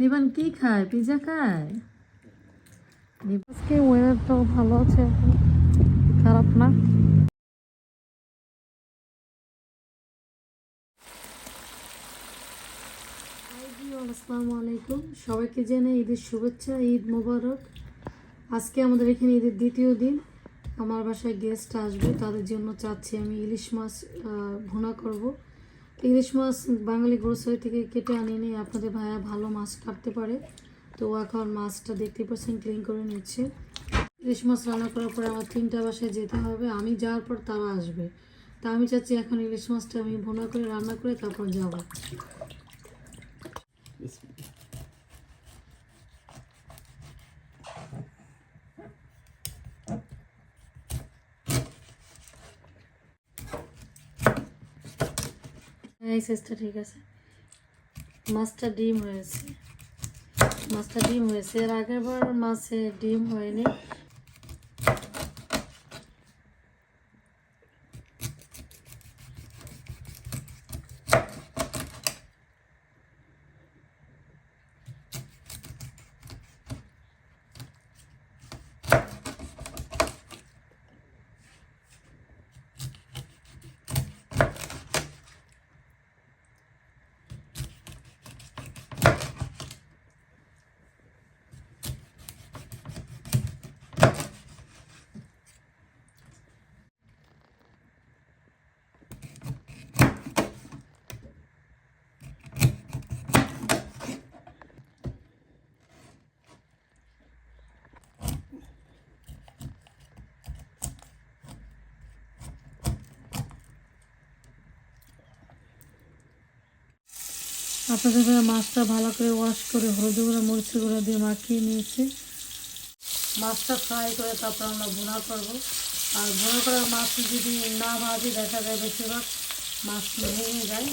নিবান কি খায়? পিজা খায়? আজকে ওয়েদারটাও ভালো আছে খারাপ না। আসসালামু আলাইকুম। সবাইকে জানাই ঈদের শুভেচ্ছা ঈদ মোবারক। আজকে আমাদের এখানে ঈদের দ্বিতীয় দিন। আমার বাসায় গেস্ট আসবে তাদের জন্য চাচ্ছি আমি ইলিশ মাছ ভুনা করব। ইলিশ মাছ বাঙালি গ্রোসারি থেকে কেটে আনিয়ে নিয়ে আপনাদের ভাইয়া ভালো মাছ কাটতে পারে। তো ও এখন মাছটা দেখতে পাচ্ছেন ক্লিন করে নিচ্ছে। ইলিশ মাছ রান্না করার পরে আমার তিনটা বাসায় যেতে হবে, আমি যাওয়ার পর তারা আসবে। তা আমি চাচ্ছি এখন ইলিশ মাছটা আমি ভোনা করে, রান্না করে তারপর যাব। এই সাইজটা ঠিক আছে। মাছটা ডিম হয়েছে। মাছটা ডিম হয়েছে। এর আগের বার মাছে ডিম হয়নি। আপনাদের মাছটা ভালো করে ওয়াশ করে হলুদ গুঁড়ো, মরিচ গুঁড়ো দিয়ে মাখিয়ে নিয়েছি। মাছটা ফ্রাই করে তারপর আমরা ভুনা করব। আর ভুনা করা মাছ যদি না ভাজি, দেখা যায় বেশিরভাগ মাছ ভেঙে যায়।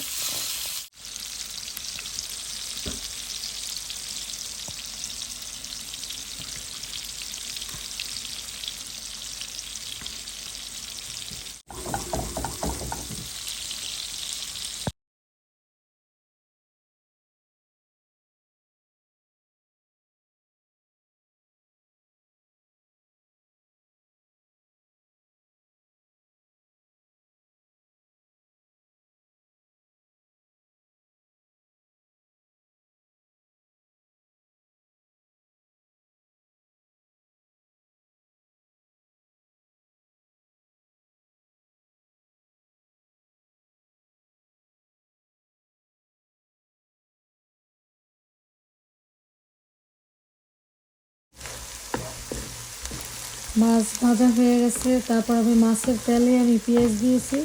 মাছ ভাজা হয়ে গেছে, তারপর আমি মাছের তেলে আমি পেঁয়াজ দিয়েছি,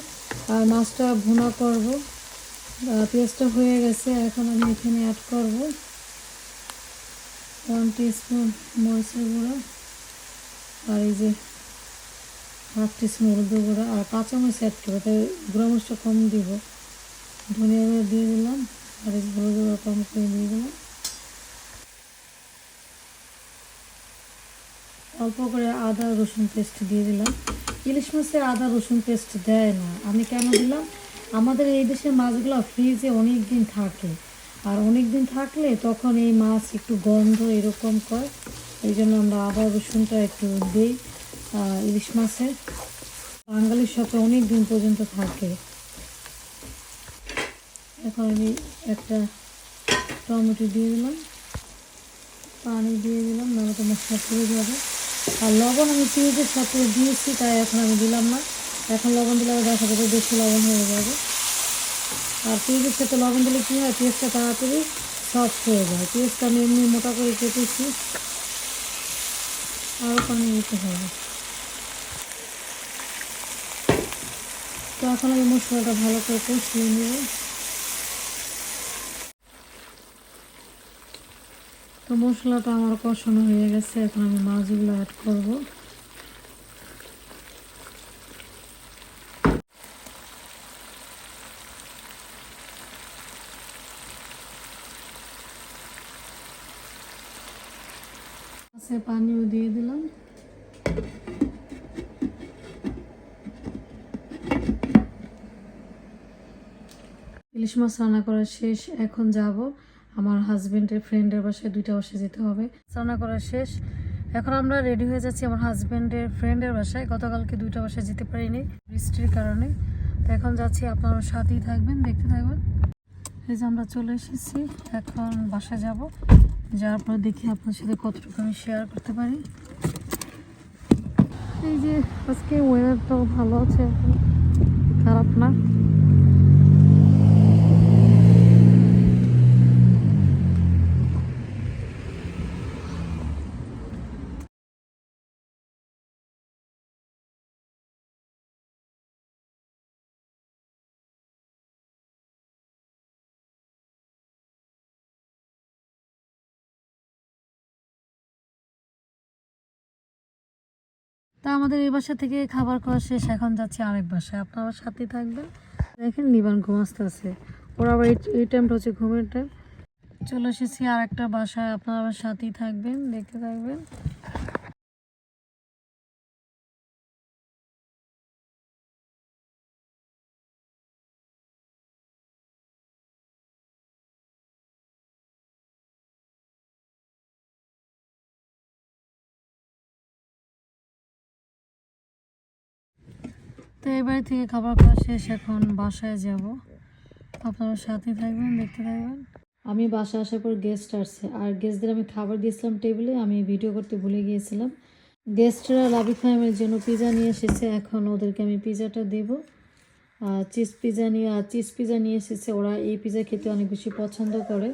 আর মাছটা ভুনা করব। পেঁয়াজটা হয়ে গেছে, এখন আমি এখানে অ্যাড করব ওয়ান টিস্পুন মরিচের গুঁড়ো, আর এই যে হাফ টিস্পুন হলুদ গুঁড়ো, আর কাঁচামরিচ অ্যাড করব, তাই গুঁড়ো মরিচটা কম দিব। ধনিয়া গুঁড়ো দিয়ে দিলাম, আর এই হলুদ গুঁড়ো কম করে দিয়ে দিলাম। অল্প করে আদা, রসুন পেস্ট দিয়ে দিলাম। ইলিশ মাছে আদা, রসুন পেস্ট দেয় না। আমি কেন দিলাম? আমাদের এই দেশের মাছগুলো ফ্রিজে অনেক দিন থাকে। আর অনেক দিন থাকলে তখন এই মাছ একটু গন্ধ এরকম করে। এই জন্য আমরা আদা, রসুনটা একটু দিই ইলিশ মাছে। বাঙালির সাথে অনেক দিন পর্যন্ত থাকে। এখন আমি একটা টমেটো দিয়ে দিলাম। পানি দিয়ে দিলাম, নাহলে তো মশলা পুড়ে যাবে। আর লবণ আমি পেঁয়াজের সাথে দিয়েছি, তাই এখন আমি দিলাম না। এখন লবণ দিলে দেখা যাবে বেশি লবণ হয়ে যাবে। আর পেঁয়াজের সাথে লবণ দিলে কী হয়, পেঁয়াজটা তাড়াতাড়ি সফট হয়ে যায়। পেঁয়াজটা আমি এমনি মোটা করে কেটেছি। আরও পানি দিতে হবে। তো এখন আমি মশলাটা ভালো করে কষিয়ে নেব। তো মশলাটা আমার কষানো হয়ে গেছে, এখন আমি মাছগুলো অ্যাড করব। পানিও দিয়ে দিলাম। ইলিশ মাছ রান্না করা শেষ, এখন যাব। আমার হাজবেন্ডের ফ্রেন্ডের বাসায় দুইটা বাসায় যেতে হবে। রান্না করা শেষ। এখন আমরা রেডি হয়ে যাচ্ছি আমার হাজবেন্ডের ফ্রেন্ডের বাসায়। গতকালকে দুইটা বাসায় যেতে পারিনি বৃষ্টির কারণে। তো এখন যাচ্ছি, আপনারা সাথেই থাকবেন, দেখতে থাকবেন। এই যে আমরা চলে এসেছি, এখন বাসায় যাব। যাওয়ার পর দেখি আপনার সাথে কতটুকু আমি শেয়ার করতে পারি। এই যে আজকে ওয়েদারটাও ভালো আছে, খারাপ না। তা আমাদের এই বাসা থেকে খাবার খাওয়া শেষ, এখন যাচ্ছি আরেক বাসায়। আপনারা সাথে থাকবেন। দেখেন নিবান ঘুমাস্তে আছে ওরা আবার এই টাইমটা হচ্ছে ঘুমের টাইম চলে এসেছি আর একটা বাসায়, আপনারা আমার সাথেই থাকবেন, দেখতে থাকবেন। তো এই বাড়ি থেকে খাবার খাওয়া শেষ, এখন বাসায় যাব। আপনারা সাথে থাকবেন, দেখতে থাকবেন। আমি বাসায় আসার পর গেস্ট আসছে। আর গেস্টদের আমি খাবার দিয়েছিলাম টেবিলে আমি ভিডিও করতে ভুলে গিয়েছিলাম। গেস্টরা লাভি ফাইমের জন্য পিজা নিয়ে এসেছে। এখন ওদেরকে আমি পিজাটা দেবো। চিজ পিজা নিয়ে, আর চিজ পিজা নিয়ে এসেছে। ওরা এই পিজা খেতে অনেক বেশি পছন্দ করে।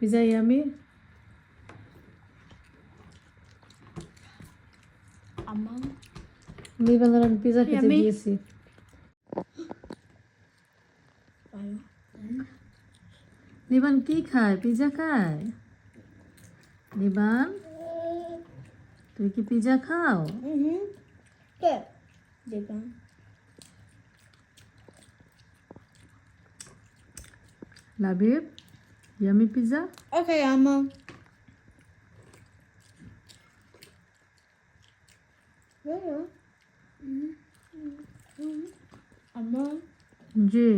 Pizza yummy? আমার নিবেদন আমি পিজা খেতে. দিয়েছি নিবান কি খায়? পিজা খায়? নিবান? তুমি কি পিজা খাও? হুম ইয়ামি পিজা ওকে আমার আমার জি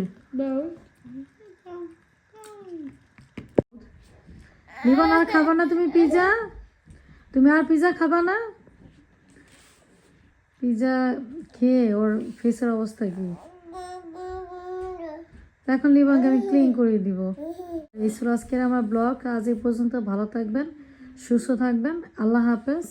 আর খাবা না তুমি পিজা তুমি আর পিজা খাবা না পিজা খেয়ে ওর ফেসের অবস্থা কি এখন লিবানকে আমি ক্লিন করে দিব। এই আজকের আমার ব্লগ আজ এই পর্যন্ত। ভালো থাকবেন, সুস্থ থাকবেন। আল্লাহ হাফেজ।